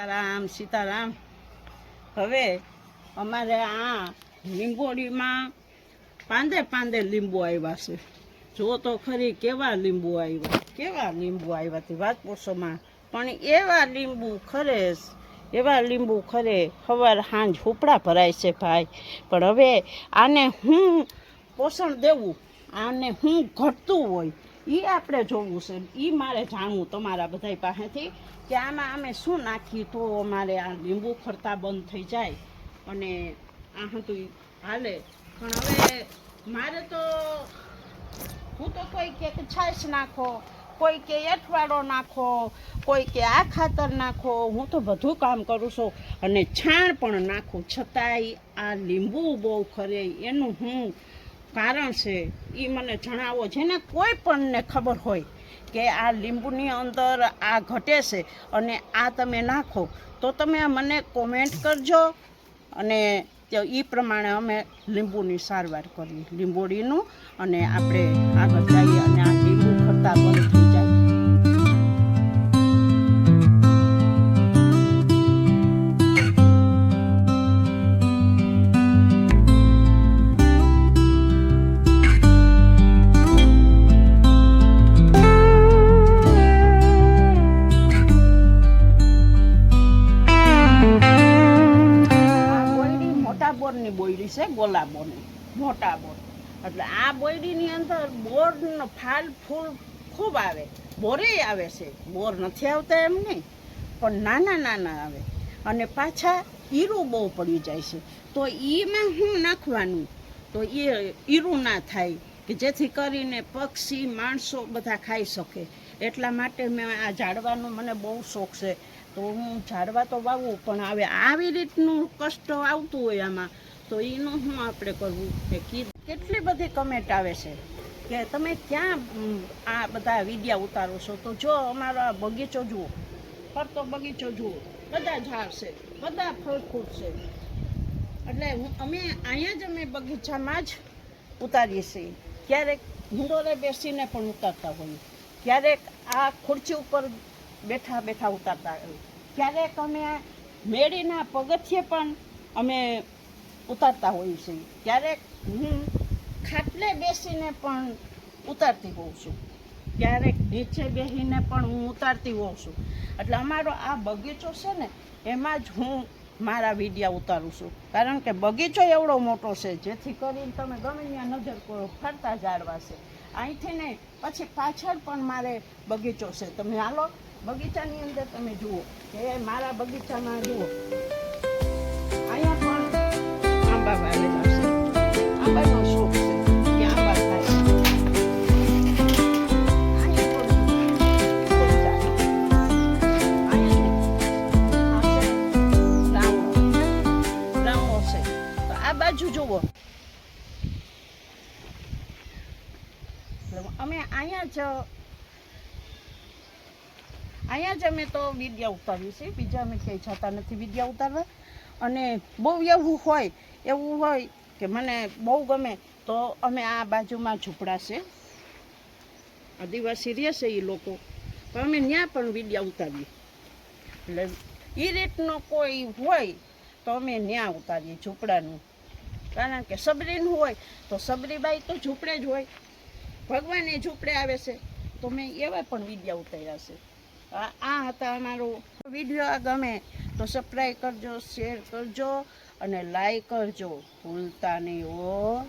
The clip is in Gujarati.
સીતારામ સીતારામ. હવે અમારે આ લીંબોડીમાં પાંદે પાંદે લીંબુ આવ્યા છે. જો તો ખરી કેવા લીંબુ આવ્યા? કેવા લીંબુ આવ્યા તે વાત પૂછોમાં પણ એવા લીંબુ ખરે એવા લીંબુ ખરે. સવાર સાંજ હુપડા ભરાય છે ભાઈ. પણ હવે આને હું પોષણ દેવું? આને હું ઘટતું હોય? એ આપણે જોવું છે. એ મારે જાણવું તમારા બધા પાસેથી કે આમાં અમે શું નાખીએ તો અમારે આ લીંબુ ખરતા બંધ થઈ જાય અને આ હતું હાલે. પણ હવે મારે તો હું તો કોઈ કે છાશ નાખો, કોઈ કે એઠવાડો નાખો, કોઈ કે આ ખાતર નાખો, હું તો બધું કામ કરું છું. અને છાણ પણ નાખું. છતાંય આ લીંબુ બહુ ખરે, એનું હું કારણ છે એ મને જણાવો. જેને કોઈ પણને ખબર હોય કે આ લીંબુની અંદર આ ઘટે છે અને આ તમે નાખો, તો તમે મને કોમેન્ટ કરજો અને એ પ્રમાણે અમે લીંબુની સારવાર કરીએ લીંબોડીનું અને આપણે આગળ જઈએ. બોરની બોયડી છે ગોલાબોની મોટા બોર એટલે આ બોયડીની અંદર બોરનો ફાલ ફૂલ ખૂબ આવે. બોરે આવે છે. બોર નથી આવતા એમ નહીં, પણ નાના નાના આવે. અને પાછા ઈરું બહુ પડી જાય છે. તો એમાં શું નાખવાનું? તો એ ઈરું ના થાય, કે જેથી કરીને પક્ષી, માણસો બધા ખાઈ શકે. એટલા માટે મેં આ ઝાડવાનો મને બહુ શોખ છે. તો હું ઝાડવા તો વાવું, પણ હવે આવી રીતનું કષ્ટ આવતું હોય આમાં, તો એનું શું આપણે કરવું? કે કેટલી બધી કમેન્ટ આવે છે? કે તમે ક્યાં આ બધા વિડિયા ઉતારો છો? તો જો અમારો આ બગીચો જુઓ, ફરતો બગીચો જુઓ, બધા ઝાડ છે, બધા ફળ ફૂટ છે. એટલે હું, અમે અહીંયા જ અમે બગીચામાં જ ઉતારીએ છીએ. ક્યારેક હિંડોરે બેસીને પણ ઉતારતા હોઈએ. ક્યારેક આ ખુરચી ઉપર બેઠા બેઠા ઉતારતા હોઈએ ક્યારેક અમે મેળીના પગથિયે પણ અમે ઉતારતા હોઈએ છીએ. ક્યારેક હું ખાટલે બેસીને પણ ઉતારતી હોઉં છું. ક્યારેક નીચે બેસીને પણ હું ઉતારતી હોઉં છું. એટલે અમારો આ બગીચો છે ને, એમાં જ હું મારા વિડીયા ઉતારું છું. કારણ કે બગીચો એવડો મોટો છે, જેથી કરીને તમે ગમે ત્યાં નજર કરો, ફરતા છે. અહીંથી નહીં પછી પાછળ પણ મારે બગીચો છે. તમે હાલો, બગીચાની અંદર તમે જુઓ. કે મારા બગીચામાં જુઓ. અહીંયા પણ આંબા વાવેલા છે. આંબાનો આ બાજુ જુઓ. અમે અહીંયા જ અહીંયા જ અમે તો વિદ્યા ઉતારીએ છીએ. બીજા અમે ક્યાંય જતા નથી વિદ્યા ઉતારવા. અને બહુ એવું હોય એવું હોય કે મને બહુ ગમે તો અમે આ બાજુમાં ઝૂંપડા છે. આદિવાસી રહે છે એ લોકો. પણ અમે ત્યાં પણ વિદ્યા ઉતારીએ. એટલે એ રીતનો કોઈ હોય તો અમે ત્યાં ઉતારીએ ઝૂંપડાનું. કારણ કે સબરીનું હોય તો સબરીબાઈ તો ઝૂંપડે જ હોય. ભગવાન એ ઝૂંપડે આવે છે, તો મેં એવા પણ વિડીયા ઉતાર્યા છે. આ હતા અમારો વીડિયો, આ ગમે તો સબસ્ક્રાઈબ કરજો શેર કરજો અને લાઈક કરજો. ભૂલતા નહીં હો.